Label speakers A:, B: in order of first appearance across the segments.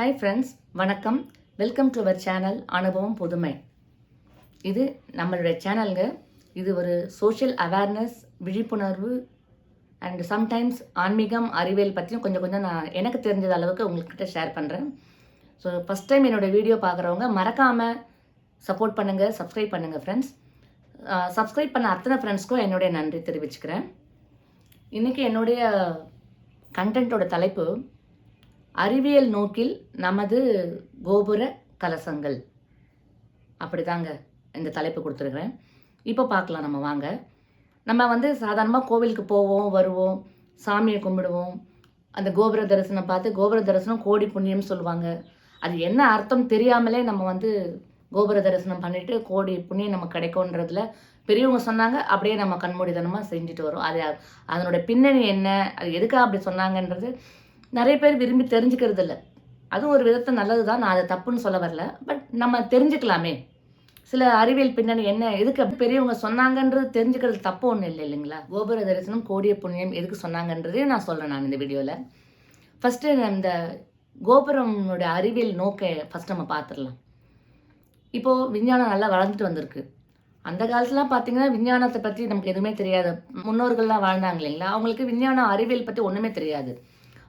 A: Hi friends வணக்கம். Welcome to our channel அனுபவம் புதுமை இது நம்மளுடைய சேனலுங்க இது ஒரு சோஷியல் அவேர்னஸ் விழிப்புணர்வு அண்ட் சம்டைம்ஸ் ஆன்மீகம் அறிவியல் பற்றியும் கொஞ்சம் கொஞ்சம் நான் எனக்கு தெரிஞ்ச அளவுக்கு உங்கள்கிட்ட ஷேர் பண்ணுறேன் ஸோ ஃபஸ்ட் டைம் என்னோடய வீடியோ பார்க்குறவங்க மறக்காமல் சப்போர்ட் பண்ணுங்கள் சப்ஸ்கிரைப் பண்ணுங்கள் ஃப்ரெண்ட்ஸ் சப்ஸ்கிரைப் பண்ண அத்தனை ஃப்ரெண்ட்ஸ்க்கும் என்னுடைய நன்றி தெரிவிச்சுக்கிறேன். இன்றைக்கி என்னுடைய கண்டென்ட்டோட தலைப்பு அறிவியல் நோக்கில் நமது கோபுர கலசங்கள். அப்படிதாங்க இந்த தலைப்பு கொடுத்துருக்குறேன். இப்போ பார்க்கலாம் நம்ம வாங்க. நம்ம வந்து சாதாரணமாக கோவிலுக்கு போவோம் வருவோம் சாமியை கும்பிடுவோம். அந்த கோபுர தரிசனம் பார்த்து கோபுர தரிசனம் கோடி புண்ணியம் சொல்லுவாங்க. அது என்ன அர்த்தம் தெரியாமலே நம்ம வந்து கோபுர தரிசனம் பண்ணிட்டு கோடி புண்ணியம் நமக்கு கிடைக்கும்ன்றதுல பெரியவங்க சொன்னாங்க. அப்படியே நம்ம கண்மூடித்தனமாக செஞ்சுட்டு வரோம். அது அதனுடைய பின்னணி என்ன? அது எதுக்காக அப்படி சொன்னாங்கன்றது நிறைய பேர் விரும்பி தெரிஞ்சுக்கிறது இல்லை அதுவும் ஒரு விதத்தை நல்லது தான் நான் அதை தப்புன்னு சொல்ல வரல. பட் நம்ம தெரிஞ்சுக்கலாமே. சில அறிவியல் பின்னணி என்ன எதுக்கு அப்படி பெரியவங்க சொன்னாங்கன்றது தெரிஞ்சுக்கிறது தப்பு ஒன்றும் இல்லை இல்லைங்களா? கோபுர தரிசனம் கோடிய புண்ணியம் எதுக்கு சொன்னாங்கன்றதையும் நான் சொல்கிறேன் நான் இந்த வீடியோவில் ஃபஸ்ட்டு இந்த கோபுரம்னுடைய அறிவியல் நோக்கை ஃபஸ்ட் நம்ம பார்த்துடலாம். இப்போது விஞ்ஞானம் நல்லா வளர்ந்துட்டு வந்திருக்கு. அந்த காலத்துலாம் பார்த்தீங்கன்னா விஞ்ஞானத்தை பற்றி நமக்கு எதுவுமே தெரியாது. முன்னோர்கள்லாம் வாழ்ந்தாங்க இல்லைங்களா? அவங்களுக்கு விஞ்ஞானம் அறிவியல் பற்றி ஒன்றுமே தெரியாது.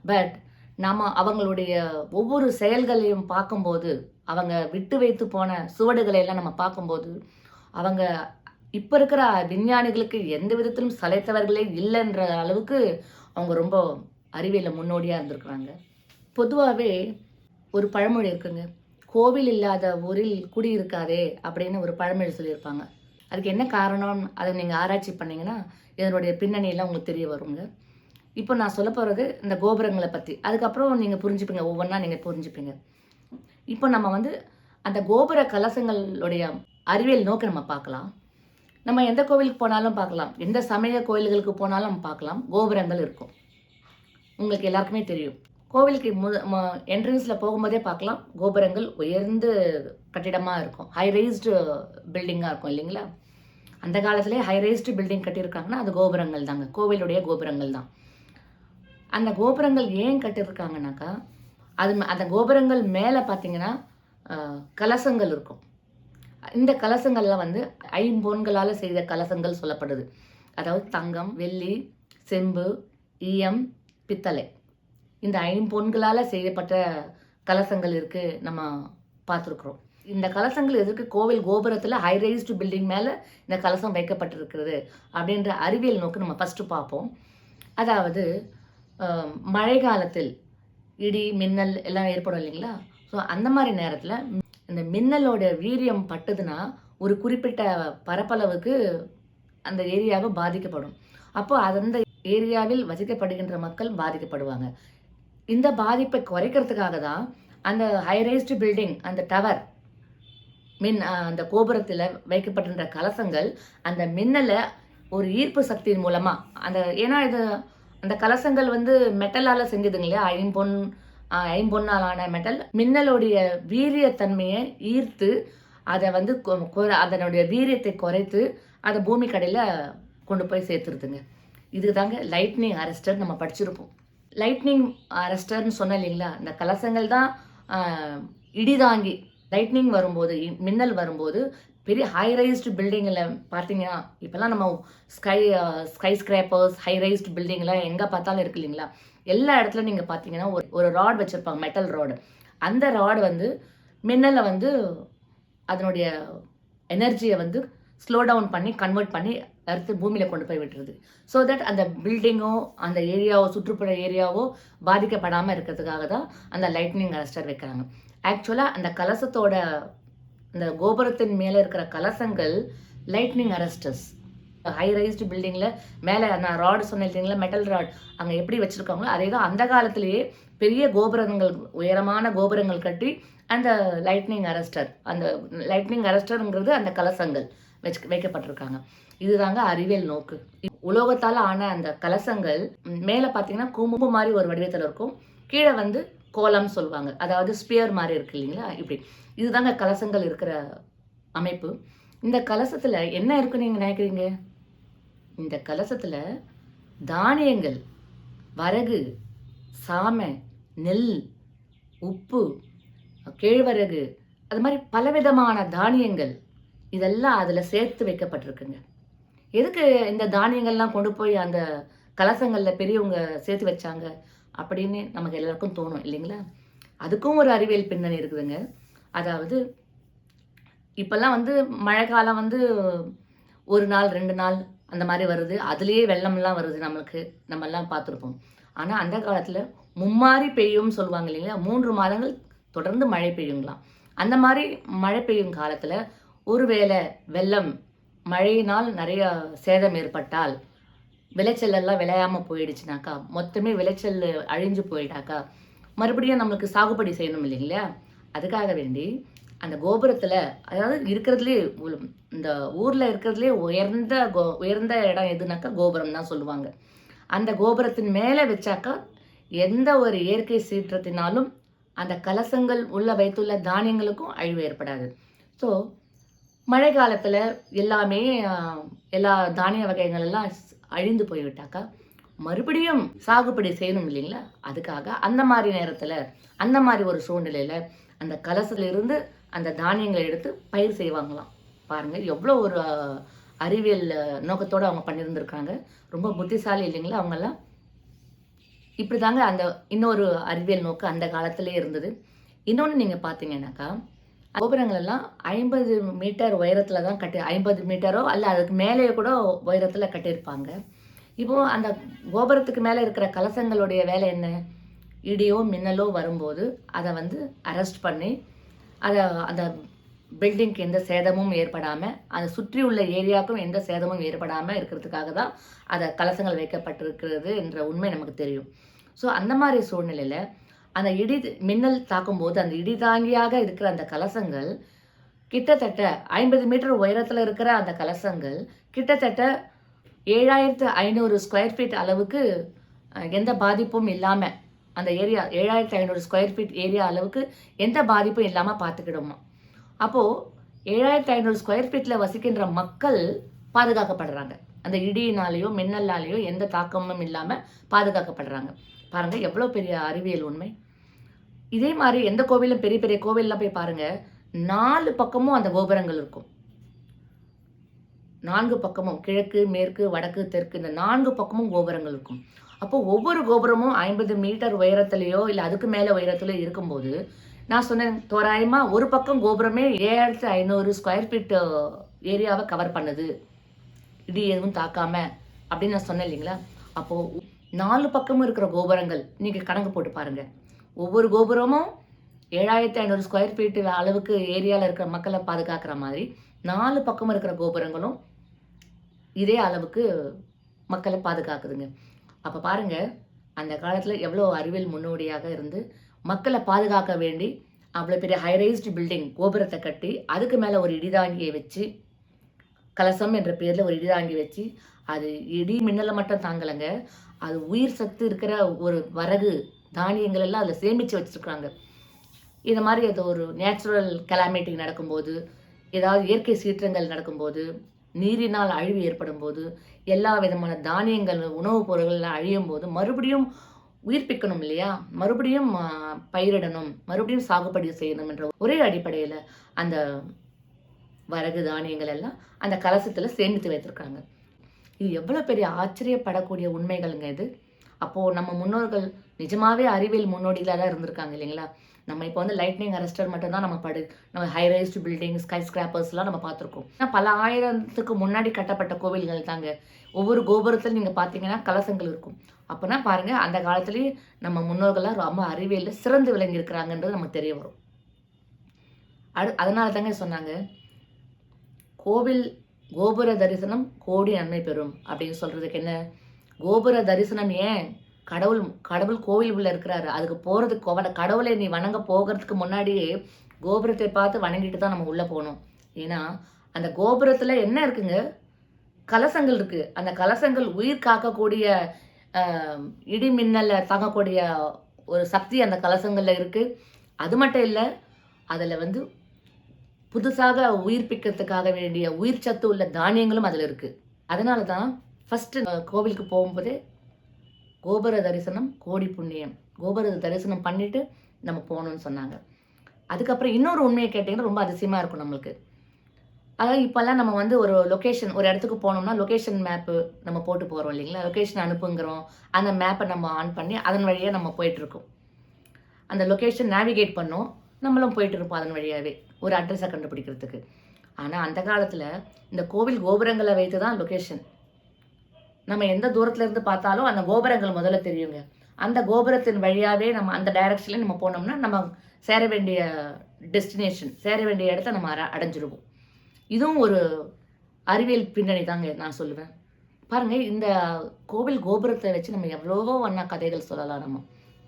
A: பட் நாம் அவங்களுடைய ஒவ்வொரு செயல்களையும் பார்க்கும்போது அவங்க விட்டு வைத்து போன சுவடுகளை எல்லாம் நம்ம பார்க்கும்போது அவங்க இப்போ இருக்கிற விஞ்ஞானிகளுக்கு எந்த விதத்திலும் சளைத்தவர்களே இல்லைன்ற அளவுக்கு அவங்க ரொம்ப அறிவியலில் முன்னோடியாக இருந்திருக்கிறாங்க. பொதுவாகவே ஒரு பழமொழி இருக்குங்க. கோவில் இல்லாத ஊரில் குடியிருக்காதே அப்படின்னு ஒரு பழமொழி சொல்லியிருப்பாங்க. அதுக்கு என்ன காரணம் அதை நீங்கள் ஆராய்ச்சி பண்ணிங்கன்னா இதனுடைய பின்னணியெல்லாம் உங்களுக்கு தெரிய வருங்க. இப்போ நான் சொல்ல போகிறது இந்த கோபுரங்களை பற்றி அதுக்கப்புறம் நீங்கள் புரிஞ்சுப்பீங்க ஒவ்வொன்றா நீங்கள் புரிஞ்சுப்பீங்க. இப்போ நம்ம வந்து அந்த கோபுர கலசங்களுடைய அறிவியல் நோக்கி நம்ம பார்க்கலாம். நம்ம எந்த கோவிலுக்கு போனாலும் பார்க்கலாம். எந்த சமய கோயில்களுக்கு போனாலும் பார்க்கலாம். கோபுரங்கள் இருக்கும். உங்களுக்கு எல்லாருக்குமே தெரியும். கோவிலுக்கு மு என்ட்ரன்ஸில் போகும்போதே பார்க்கலாம். கோபுரங்கள் உயர்ந்து கட்டிடமாக இருக்கும். ஹை ரைஸ்டு பில்டிங்காக இருக்கும் இல்லைங்களா? அந்த காலத்துலேயே ஹை ரைஸ்டு பில்டிங் கட்டியிருக்காங்கன்னா அது கோபுரங்கள் தாங்க. கோவிலுடைய கோபுரங்கள் தான். அந்த கோபுரங்கள் ஏன் கட்டியிருக்காங்கனாக்கா அது அந்த கோபுரங்கள் மேலே பார்த்தீங்கன்னா கலசங்கள் இருக்கும். இந்த கலசங்கள்லாம் வந்து ஐம்பொன்களால் செய்த கலசங்கள் சொல்லப்படுது. அதாவது தங்கம் வெள்ளி செம்பு ஈயம் பித்தளை. இந்த ஐம்பொன்களால் செய்யப்பட்ட கலசங்கள் இருக்குது நம்ம பார்த்துருக்குறோம். இந்த கலசங்கள் எதுக்கு கோவில் கோபுரத்தில் ஹை ரைஸ்டு பில்டிங் மேலே இந்த கலசம் வைக்கப்பட்டிருக்கிறது அப்படின்ற அறிவியல் நோக்கு நம்ம ஃபஸ்ட்டு பார்ப்போம். அதாவது மழை காலத்தில் இடி மின்னல் எல்லாம் ஏற்படும் இல்லைங்களா? ஸோ அந்த மாதிரி நேரத்தில் இந்த மின்னலோட வீரியம் பட்டதுன்னா ஒரு குறிப்பிட்ட பரப்பளவுக்கு அந்த ஏரியாவை பாதிக்கப்படும். அப்போ அந்த ஏரியாவில் வசிக்கப்படுகின்ற மக்கள் பாதிக்கப்படுவாங்க. இந்த பாதிப்பை குறைக்கிறதுக்காக தான் அந்த ஹைரைஸ்டு பில்டிங் அந்த டவர் மின் அந்த கோபுரத்தில் வைக்கப்பட்டிருந்த கலசங்கள் அந்த மின்னலை ஒரு ஈர்ப்பு சக்தியின் மூலமாக அந்த ஏன்னா இது அந்த கலசங்கள் வந்து மெட்டலால் செஞ்சதுங்க இல்லையா ஐம்பொன் ஐம்பொன்னாலான மெட்டல். மின்னலுடைய வீரியத்தன்மையை ஈர்த்து அதை வந்து அதனுடைய வீரியத்தை குறைத்து அதை பூமி கடையில் கொண்டு போய் சேர்த்துருதுங்க. இதுக்கு தாங்க லைட்னிங் அரெஸ்டர் நம்ம படிச்சிருப்போம். லைட்னிங் அரெஸ்டர்னு சொன்ன இல்லைங்களா? இந்த கலசங்கள் தான் இடிதாங்கி லைட்னிங் வரும்போது மின்னல் வரும்போது பெரிய ஹை ரைஸ்டு பில்டிங்கில் பார்த்தீங்கன்னா இப்போல்லாம் நம்ம sky sky skyscrapers high raised பில்டிங்லாம் எங்கே பார்த்தாலும் இருக்கு இல்லைங்களா? எல்லா இடத்துல நீங்கள் பார்த்தீங்கன்னா ஒரு ஒரு ராட் வச்சுருப்பாங்க மெட்டல் ராடு அந்த ராடு வந்து மின்னலை வந்து அதனுடைய எனர்ஜியை வந்து ஸ்லோ டவுன் பண்ணி கன்வெர்ட் பண்ணி அடுத்து பூமியில் கொண்டு போய் விட்டுருது. ஸோ தட் அந்த பில்டிங்கோ அந்த ஏரியாவோ சுற்றுப்புற ஏரியாவோ பாதிக்கப்படாமல் இருக்கிறதுக்காக தான் அந்த லைட்னிங் அரெஸ்டர் வைக்கிறாங்க. ஆக்சுவலாக அந்த கலசத்தோட இந்த கோபுரத்தின் மேலே இருக்கிற கலசங்கள் லைட்னிங் அரெஸ்டர்ஸ் ஹை ரைஸ்டு பில்டிங்கில் மேலே நான் ராடு சொன்னீங்களா மெட்டல் ராட் அங்கே எப்படி வச்சுருக்காங்களோ அதே தான் அந்த காலத்திலேயே பெரிய கோபுரங்கள் உயரமான கோபுரங்கள் கட்டி அந்த லைட்னிங் அரெஸ்டர் அந்த லைட்னிங் அரெஸ்டருங்கிறது அந்த கலசங்கள் வச்சு வைக்கப்பட்டிருக்காங்க. இதுதாங்க அறிவியல் நோக்கு. உலோகத்தால் ஆன அந்த கலசங்கள் மேலே பார்த்தீங்கன்னா கும்பு மாதிரி ஒரு வடிவத்தில் இருக்கும். கீழே வந்து கோலம் சொல்லுவாங்க. அதாவது ஸ்பியர் மாதிரி இருக்கு இல்லைங்களா? இப்படி. இதுதாங்க கலசங்கள் இருக்கிற அமைப்பு. இந்த கலசத்தில் என்ன இருக்குன்னு நீங்கள் நினைக்கிறீங்க? இந்த கலசத்தில் தானியங்கள் வரகு சாமை நெல் உப்பு கேழ்வரகு அது மாதிரி பலவிதமான தானியங்கள். இதெல்லாம் அதில் சேர்த்து வைக்கப்பட்டிருக்குங்க. எதுக்கு இந்த தானியங்கள்லாம் கொண்டு போய் அந்த கலசங்களில் பெரியவங்க சேர்த்து வச்சாங்க? அப்படின்னு நமக்கு எல்லாருக்கும் தோணும் இல்லைங்களா? அதுக்கும் ஒரு அறிவியல் பின்னணி இருக்குதுங்க. அதாவது இப்போல்லாம் வந்து மழை காலம் வந்து ஒரு நாள் ரெண்டு நாள் அந்த மாதிரி வருது. அதுலேயே வெள்ளம்லாம் வருது நம்மளுக்கு நம்மெல்லாம் பார்த்துருப்போம். ஆனால் அந்த காலத்தில் மும்மாறி பெய்யும்னு சொல்லுவாங்க இல்லைங்களா? மூன்று மாதங்கள் தொடர்ந்து மழை பெய்யுங்களாம். அந்த மாதிரி மழை பெய்யும் காலத்தில் ஒருவேளை வெள்ளம் மழையினால் நிறைய சேதம் ஏற்பட்டால் விளைச்சல் எல்லாம் விளையாமல் போயிடுச்சுனாக்கா மொத்தமே விளைச்சல் அழிஞ்சு போயிட்டாக்கா மறுபடியும் நம்மளுக்கு சாகுபடி செய்யணும் இல்லைங்களா? அதுக்காக வேண்டி அந்த கோபுரத்தில் அதாவது இருக்கிறதுலே இந்த ஊரில் இருக்கிறதுலே உயர்ந்த கோ உயர்ந்த இடம் எதுனாக்கா கோபுரம் தான் சொல்லுவாங்க. அந்த கோபுரத்தின் மேலே வச்சாக்கா எந்த ஒரு இயற்கை சீற்றத்தினாலும் அந்த கலசங்கள் உள்ள வைத்துள்ள தானியங்களுக்கும் அழிவு ஏற்படாது. ஸோ மழை காலத்தில் எல்லாமே எல்லா தானிய வகைகள் எல்லாம் அழிந்து போய்விட்டாக்கா மறுபடியும் சாகுபடி செய்யணும் இல்லைங்களா? அதுக்காக அந்த மாதிரி நேரத்தில் அந்த மாதிரி ஒரு சூழ்நிலையில் அந்த கலசத்துல அந்த தானியங்களை எடுத்து பயிர் செய்வாங்களாம். பாருங்கள் எவ்வளோ ஒரு அறிவியல் நோக்கத்தோடு அவங்க பண்ணியிருந்திருக்காங்க ரொம்ப புத்திசாலி இல்லைங்களா அவங்கெல்லாம்? இப்படி தாங்க அந்த இன்னொரு அறிவியல் நோக்கு அந்த காலத்திலே இருந்தது. இன்னொன்று நீங்கள் பார்த்தீங்கன்னாக்கா கோபுரங்கள் எல்லாம் ஐம்பது மீட்டர் உயரத்தில் தான் கட்டி ஐம்பது மீட்டரோ அல்ல அதுக்கு மேலேயோ கூட உயரத்தில் கட்டியிருப்பாங்க. இப்போ அந்த கோபுரத்துக்கு மேலே இருக்கிற கலசங்களுடைய வேலை என்ன? இடியோ மின்னலோ வரும்போது அதை வந்து அரெஸ்ட் பண்ணி அதை அந்த பில்டிங்க்கு எந்த சேதமும் ஏற்படாமல் அதை சுற்றி உள்ள ஏரியாவுக்கும் எந்த சேதமும் ஏற்படாமல் இருக்கிறதுக்காக தான் அதை கலசங்கள் வைக்கப்பட்டிருக்கிறது என்ற உண்மை நமக்கு தெரியும். ஸோ அந்த மாதிரி சூழ்நிலையில் அந்த இடி மின்னல் தாக்கும்போது அந்த இடி தாங்கியாக இருக்கிற அந்த கலசங்கள் கிட்டத்தட்ட ஐம்பது மீட்டர் உயரத்தில் இருக்கிற அந்த கலசங்கள் கிட்டத்தட்ட ஏழாயிரத்து ஐநூறு ஸ்கொயர் ஃபீட் அளவுக்கு எந்த பாதிப்பும் இல்லாமல் அந்த ஏரியா ஏழாயிரத்து ஐநூறு ஸ்கொயர் ஃபீட் ஏரியா அளவுக்கு எந்த பாதிப்பும் இல்லாமல் பார்த்துக்கிடுமா? அப்போது ஏழாயிரத்து ஐநூறு ஸ்கொயர் ஃபீட்டில் வசிக்கின்ற மக்கள் பாதுகாக்கப்படுறாங்க. அந்த இடியினாலேயோ மின்னலாலேயோ எந்த தாக்கமும் இல்லாமல் பாதுகாக்கப்படுறாங்க. பாருங்க எவ்வளோ பெரிய அறிவியல் உண்மை. இதே மாதிரி எந்த கோவிலும் பெரிய பெரிய கோவில்லாம் போய் பாருங்க நாலு பக்கமும் அந்த கோபுரங்கள் இருக்கும். நான்கு பக்கமும் கிழக்கு மேற்கு வடக்கு தெற்கு இந்த நான்கு பக்கமும் கோபுரங்கள் இருக்கும். அப்போ ஒவ்வொரு கோபுரமும் ஐம்பது மீட்டர் உயரத்துலையோ இல்லை அதுக்கு மேலே உயரத்துலையோ இருக்கும்போது நான் சொன்னேன் தோராயமாக ஒரு பக்கம் கோபுரமே ஏழாயிரத்து ஐநூறு ஸ்கொயர் ஃபீட் ஏரியாவை கவர் பண்ணுது. இடி எதுவும் தாக்காம அப்படின்னு நான் சொன்னேன் இல்லைங்களா? அப்போது நாலு பக்கமும் இருக்கிற கோபுரங்கள். நீங்கள் கணக்கு போட்டு பாருங்கள் ஒவ்வொரு கோபுரமும் ஏழாயிரத்தி ஐநூறு ஸ்கொயர் ஃபீட் அளவுக்கு ஏரியாவில் இருக்கிற மக்களை பாதுகாக்கிற மாதிரி நாலு பக்கமும் இருக்கிற கோபுரங்களும் இதே அளவுக்கு மக்களை பாதுகாக்குதுங்க. அப்போ பாருங்க அந்த காலத்தில் எவ்வளோ அறிவியல் முன்னோடியாக இருந்து மக்களை பாதுகாக்க வேண்டி அவ்வளோ பெரிய ஹைரைஸ்டு பில்டிங் கோபுரத்தை கட்டி அதுக்கு மேலே ஒரு இடிதாங்கியை வச்சு கலசம் என்ற பேரில் ஒரு இடிதாங்கி வச்சு அது இடி மின்னலை மட்டும் தாங்கலைங்க. அது உயிர் சத்து இருக்கிற ஒரு வரகு தானியங்கள் எல்லாம் அதில் சேமித்து வச்சுருக்குறாங்க. இது மாதிரி அது ஒரு நேச்சுரல் கலாமிட்டி நடக்கும்போது ஏதாவது இயற்கை சீற்றங்கள் நடக்கும்போது நீரினால் அழிவு ஏற்படும் போது எல்லா விதமான தானியங்கள் உணவுப் பொருள்கள்லாம் அழியும் போது மறுபடியும் உயிர்ப்பிக்கணும் இல்லையா? மறுபடியும் பயிரிடணும் மறுபடியும் சாகுபடி செய்யணும் என்ற ஒரே அடிப்படையில் அந்த வரகு தானியங்கள் எல்லாம் அந்த கலசத்தில் சேமித்து வைத்திருக்காங்க இது எவ்வளோ பெரிய ஆச்சரியப்படக்கூடிய உண்மைகள்ங்க இது. அப்போது நம்ம முன்னோர்கள் நிஜமாவே அறிவியல் முன்னோடிகளாக தான் இருந்திருக்காங்க இல்லைங்களா? நம்ம இப்போ வந்து லைட்னிங் அரெஸ்டர் மட்டும் தான் நம்ம படு நம்ம ஹைரைஸ்ட் பில்டிங் ஸ்கை ஸ்கிராப்பர்ஸ்லாம் நம்ம பார்த்துருக்கோம். ஆனா, பல ஆயிரத்துக்கு முன்னாடி கட்டப்பட்ட கோவில்கள் தாங்க. ஒவ்வொரு கோபுரத்தில் நீங்கள் பார்த்தீங்கன்னா கலசங்கள் இருக்கும். அப்போனா பாருங்கள் அந்த காலத்துலேயே நம்ம முன்னோர்கள்லாம் ரொம்ப அறிவியலில் சிறந்து விளங்கி இருக்கிறாங்கன்றது நமக்கு தெரிய வரும். அடு அதனால தாங்க சொன்னாங்க. கோவில் கோபுர தரிசனம் கோடி நன்மை பெறும் அப்படின்னு சொல்கிறதுக்கு என்ன? கோபுர தரிசனம் ஏன்? கடவுள் கடவுள் கோவில் உள்ள இருக்கிறாரு. அதுக்கு போகிறதுக்கு கடவுளை நீ வணங்க போகிறதுக்கு முன்னாடியே கோபுரத்தை பார்த்து வணங்கிட்டு தான் நம்ம உள்ளே போகணும். ஏன்னா அந்த கோபுரத்தில் என்ன இருக்குங்க? கலசங்கள் இருக்குது அந்த கலசங்கள் உயிர் காக்கக்கூடிய இடி மின்னலை தாங்கக்கூடிய ஒரு சக்தி அந்த கலசங்களில் இருக்குது அது மட்டும் இல்லை அதில் வந்து புதுசாக உயிர்ப்பிக்கிறதுக்காக வேண்டிய உயிர் சத்து உள்ள தானியங்களும் அதில் இருக்குது அதனால தான் ஃபஸ்ட்டு கோவிலுக்கு போகும்போது கோபுர தரிசனம் கோடி புண்ணியம். கோபுர தரிசனம் பண்ணிட்டு நம்ம போகணும்னு சொன்னாங்க. அதுக்கப்புறம் இன்னொரு உண்மையை கேட்டிங்கன்னா ரொம்ப அதிசயமாக இருக்கும் நம்மளுக்கு. அதாவது இப்போல்லாம் நம்ம வந்து ஒரு லொக்கேஷன் ஒரு இடத்துக்கு போனோம்னா லொக்கேஷன் மேப்பு நம்ம போட்டு போகிறோம் இல்லைங்களா? லொக்கேஷன் அனுப்புங்கிறோம். அந்த மேப்பை நம்ம ஆன் பண்ணி அதன் வழியாக நம்ம போயிட்டுருக்கோம் அந்த லொக்கேஷன் நேவிகேட் பண்ணோம். நம்மளும் போயிட்டு இருப்போம் அதன் வழியாகவே ஒரு அட்ரஸை கண்டுபிடிக்கிறதுக்கு. ஆனால் அந்த காலத்தில் இந்த கோவில் கோபுரங்களை வைத்து தான் லொக்கேஷன் நம்ம எந்த தூரத்தில் இருந்து பார்த்தாலும் அந்த கோபுரங்கள் முதல்ல தெரியுங்க. அந்த கோபுரத்தின் வழியாகவே நம்ம அந்த டைரக்ஷனில் நம்ம போனோம்னா நம்ம சேர வேண்டிய டெஸ்டினேஷன் சேர வேண்டிய இடத்த நம்ம அடைஞ்சிருவோம். இதுவும் ஒரு அறிவியல் பின்னணி தாங்க நான் சொல்லுவேன். பாருங்க இந்த கோவில் கோபுரத்தை வச்சு நம்ம எவ்வளவோ வண்ண கதைகள் சொல்லலாம் நம்ம.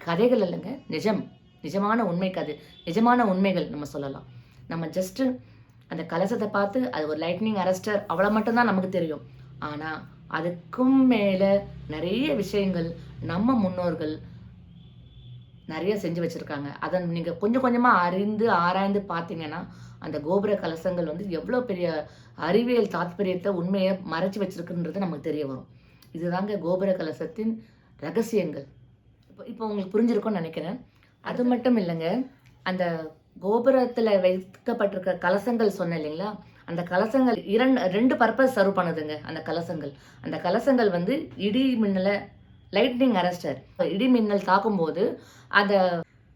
A: கதைகள் இல்லைங்க நிஜம். நிஜமான உண்மை கதை நிஜமான உண்மைகள் நம்ம சொல்லலாம். நம்ம ஜஸ்ட்டு அந்த கலசத்தை பார்த்து அது ஒரு லைட்னிங் அரஸ்டர் அவ்வளோ மட்டும்தான் நமக்கு தெரியும். ஆனால் அதுக்கும் மேலே நிறைய விஷயங்கள் நம்ம முன்னோர்கள் நிறைய செஞ்சு வச்சுருக்காங்க. அதை நீங்கள் கொஞ்சம் கொஞ்சமாக அறிந்து ஆராய்ந்து பார்த்தீங்கன்னா அந்த கோபுர கலசங்கள் வந்து எவ்வளோ பெரிய அறிவியல் தாத்பரியத்தை உண்மையை மறைச்சு வச்சிருக்குன்றது நமக்கு தெரிய வரும். இதுதாங்க கோபுர கலசத்தின் ரகசியங்கள். இப்போ இப்போ உங்களுக்கு புரிஞ்சிருக்கும்னு நினைக்கிறேன். அது மட்டும் இல்லைங்க. அந்த கோபுரத்தில் வைக்கப்பட்டிருக்க கலசங்கள் சொன்னேன் இல்லைங்களா? அந்த கலசங்கள் இரண்டு ரெண்டு பர்பஸ் சர்வ் பண்ணுதுங்க அந்த கலசங்கள். அந்த கலசங்கள் வந்து இடி மின்னலை லைட்னிங் அரெஸ்டர் இடி மின்னல் தாக்கும்போது அந்த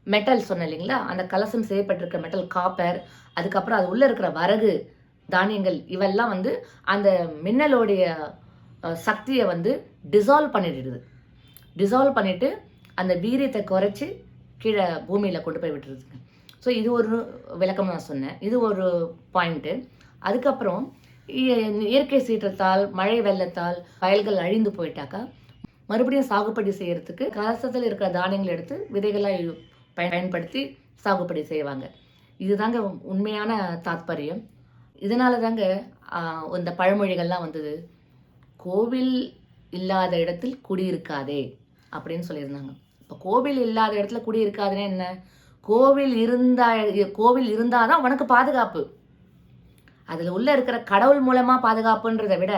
A: மெட்டல் சொன்னேன் இல்லைங்களா? அந்த கலசம் செய்யப்பட்டிருக்க மெட்டல் காப்பர் அதுக்கப்புறம் அது உள்ளே இருக்கிற வரகு தானியங்கள் இவெல்லாம் வந்து அந்த மின்னலோடைய சக்தியை வந்து டிசால்வ் பண்ணிடுது. டிசால்வ் பண்ணிவிட்டு அந்த வீரியத்தை குறைச்சி கீழே பூமியில் கொண்டு போய் விட்டுருதுங்க. ஸோ இது ஒரு விளக்கம் நான் சொன்னேன். இது ஒரு பாயிண்ட்டு அதுக்கப்புறம் இ- இயற்கை சீற்றத்தால் மழை வெள்ளத்தால் வயல்கள் அழிந்து போயிட்டாக்கா மறுபடியும் சாகுபடி செய்கிறதுக்கு கலசத்தில் இருக்கிற தானியங்களை எடுத்து விதைகளாக பயன்படுத்தி சாகுபடி செய்வாங்க. இதுதாங்க உண்மையான தாத்பரியம். இதனால தாங்க இந்த பழமொழிகள்லாம் வந்தது. கோவில் இல்லாத இடத்தில் குடியிருக்காதே அப்படின்னு சொல்லியிருந்தாங்க. இப்போ கோவில் இல்லாத இடத்துல குடியிருக்காதுன்னா என்ன? கோவில் இருந்தா கோவில் இருந்தால் தான் உனக்கு பாதுகாப்பு. அதில் உள்ள இருக்கிற கடவுள் மூலமாக பாதுகாப்புன்றதை விட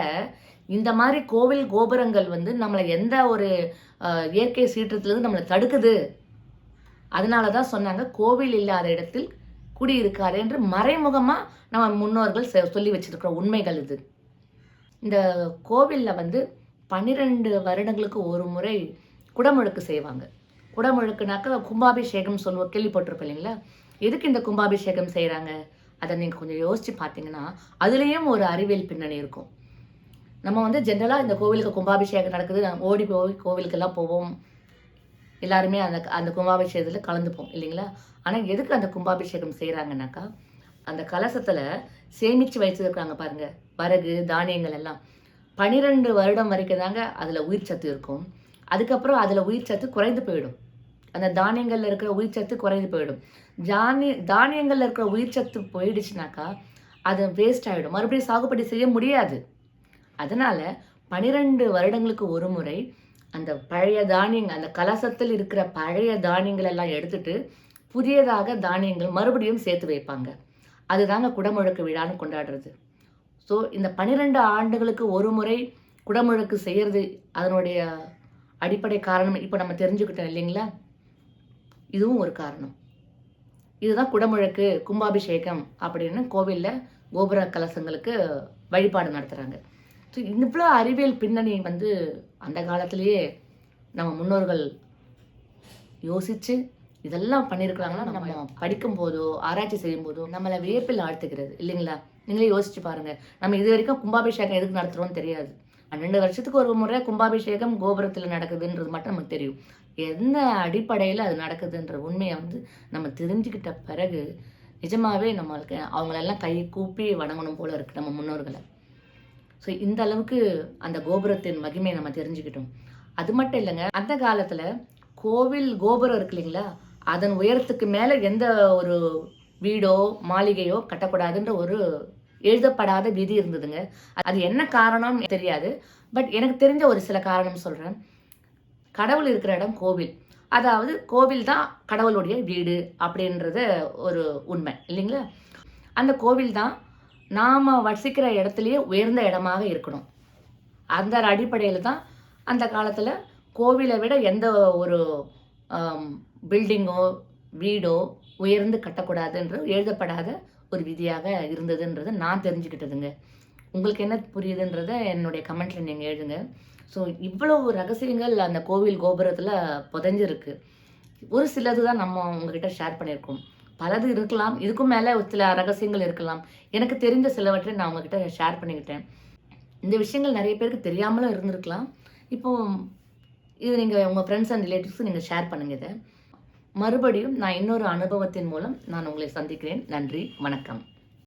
A: இந்த மாதிரி கோவில் கோபுரங்கள் வந்து நம்மளை எந்த ஒரு இயற்கை சீற்றத்திலிருந்து நம்மளை தடுக்குது. அதனால தான் சொன்னாங்க கோவில் இல்லாத இடத்தில் குடியிருக்காது என்று மறைமுகமாக நம்ம முன்னோர்கள் செ- சொல்லி வச்சிருக்கிற உண்மைகள் இது. இந்த கோவிலில் வந்து பன்னிரெண்டு வருடங்களுக்கு ஒரு முறை குடமுழுக்கு செய்வாங்க. குடமுழுக்குனாக்க கும்பாபிஷேகம் சொல்லுவோம் கேள்விப்பட்டிருப்போம் இல்லைங்களா? எதுக்கு இந்த கும்பாபிஷேகம் செய்கிறாங்க அதை நீங்கள் கொஞ்சம் யோசித்து பார்த்தீங்கன்னா அதுலேயும் ஒரு அறிவியல் பின்னணி இருக்கும். நம்ம வந்து ஜென்ரலாக இந்த கோவிலுக்கு கும்பாபிஷேகம் நடக்குது நாங்க ஓடி போய் கோவிலுக்கெல்லாம் போவோம். எல்லாருமே அந்த அந்த கும்பாபிஷேகத்தில் கலந்துப்போம் இல்லைங்களா? ஆனால் எதுக்கு அந்த கும்பாபிஷேகம் செய்கிறாங்கனாக்கா அந்த கலசத்தில் சேமித்து வச்சிருக்காங்க பாருங்கள் வரகு தானியங்கள் எல்லாம். பனிரெண்டு வருடம் வரைக்கும் தாங்க அதில் உயிர் சத்து இருக்கும். அதுக்கப்புறம் அதில் உயிர் சத்து குறைந்து போயிடும். அந்த தானியங்களில் இருக்கிற உயிர் சத்து குறைந்து போயிடும். தானிய தானியங்களில் இருக்கிற உயிர் சத்து போயிடுச்சுனாக்கா அது வேஸ்ட் ஆகிடும் மறுபடியும் சாகுபடி செய்ய முடியாது. அதனால் பனிரெண்டு வருடங்களுக்கு ஒரு முறை அந்த பழைய தானியங்கள் அந்த கலசத்தில் இருக்கிற பழைய தானியங்கள் எல்லாம் எடுத்துட்டு புதியதாக தானியங்கள் மறுபடியும் சேர்த்து வைப்பாங்க. அதுதாங்க குடமுழுக்கு விழான்னு கொண்டாடுறது. ஸோ இந்த பன்னிரெண்டு ஆண்டுகளுக்கு ஒரு முறை குடமுழுக்கு செய்கிறது அதனுடைய அடிப்படை காரணம் இப்போ நம்ம தெரிஞ்சுக்கிட்டோம் இல்லைங்களா? இதுவும் ஒரு காரணம். இதுதான் குடமுழுக்கு கும்பாபிஷேகம் அப்படின்னு கோவிலில் கோபுர கலசங்களுக்கு வழிபாடு நடத்துகிறாங்க ஸோ இவ்வளோ அறிவியல் பின்னணி வந்து அந்த காலத்திலேயே நம்ம முன்னோர்கள் யோசித்து இதெல்லாம் பண்ணியிருக்கிறாங்கன்னா நம்ம படிக்கும் போதோ ஆராய்ச்சி செய்யும் போதோ நம்மளை வியப்பில் ஆழ்த்துகிறது இல்லைங்களா? நீங்களே யோசிச்சு பாருங்க. நம்ம இது வரைக்கும் கும்பாபிஷேகம் எதுக்கு நடத்துகிறோம்னு தெரியாது. பன்னெண்டு வருஷத்துக்கு ஒரு முறை கும்பாபிஷேகம் கோபுரத்தில் நடக்குதுன்றது மட்டும் நமக்கு தெரியும். எந்த அடிப்படையில் அது நடக்குதுன்ற உண்மையை வந்து நம்ம தெரிஞ்சுக்கிட்ட பிறகு நிஜமாகவே நம்மளுக்கு அவங்களெல்லாம் கை கூப்பி வணங்கணும் போல் இருக்குது நம்ம முன்னோர்களை. ஸோ இந்த அளவுக்கு அந்த கோபுரத்தின் மகிமையை நம்ம தெரிஞ்சுக்கிட்டோம். அது மட்டும் இல்லைங்க அந்த காலத்தில் கோவில் கோபுரம் இருக்கு இல்லைங்களா? அதன் உயரத்துக்கு மேலே எந்த ஒரு வீடோ மாளிகையோ கட்டக்கூடாதுன்ற ஒரு எழுதப்படாத விதி இருந்ததுங்க. அது என்ன காரணம் தெரியாது. பட் எனக்கு தெரிஞ்ச ஒரு சில காரணம் சொல்கிறேன் கடவுள் இருக்கிற இடம் கோவில். அதாவது கோவில் தான் கடவுளுடைய வீடு அப்படின்றத ஒரு உண்மை இல்லைங்களா? அந்த கோவில் தான் நாம் வசிக்கிற இடத்துலையே உயர்ந்த இடமாக இருக்கணும். அந்த அடிப்படையில் தான் அந்த காலத்தில் கோவிலை விட எந்த ஒரு பில்டிங்கோ வீடோ உயர்ந்து கட்டக்கூடாதுன்ற எழுதப்படாத ஒரு விதியாக இருந்ததுன்றதை நான் தெரிஞ்சுக்கிட்டதுங்க. உங்களுக்கு என்ன புரியுதுன்றதை என்னுடைய கமெண்ட்டில் நீங்கள் எழுதுங்க. ஸோ இவ்வளவு ரகசியங்கள் அந்த கோவில் கோபுரத்தில் புதைஞ்சிருக்கு. ஒரு சிலது தான் நம்ம உங்ககிட்ட ஷேர் பண்ணியிருக்கோம். பலது இருக்கலாம். இதுக்கும் மேலே சில ரகசியங்கள் இருக்கலாம். எனக்கு தெரிஞ்ச சிலவற்றை நான் உங்ககிட்ட ஷேர் பண்ணிக்கிட்டேன். இந்த விஷயங்கள் நிறைய பேருக்கு தெரியாமலும் இருந்திருக்கலாம். இப்போது இது நீங்கள் உங்கள் ஃப்ரெண்ட்ஸ் அண்ட் ரிலேட்டிவ்ஸும் நீங்கள் ஷேர் பண்ணுங்க இதை. மறுபடியும் நான் இன்னொரு அனுபவத்தின் மூலம் நான் உங்களை சந்திக்கிறேன். நன்றி வணக்கம்.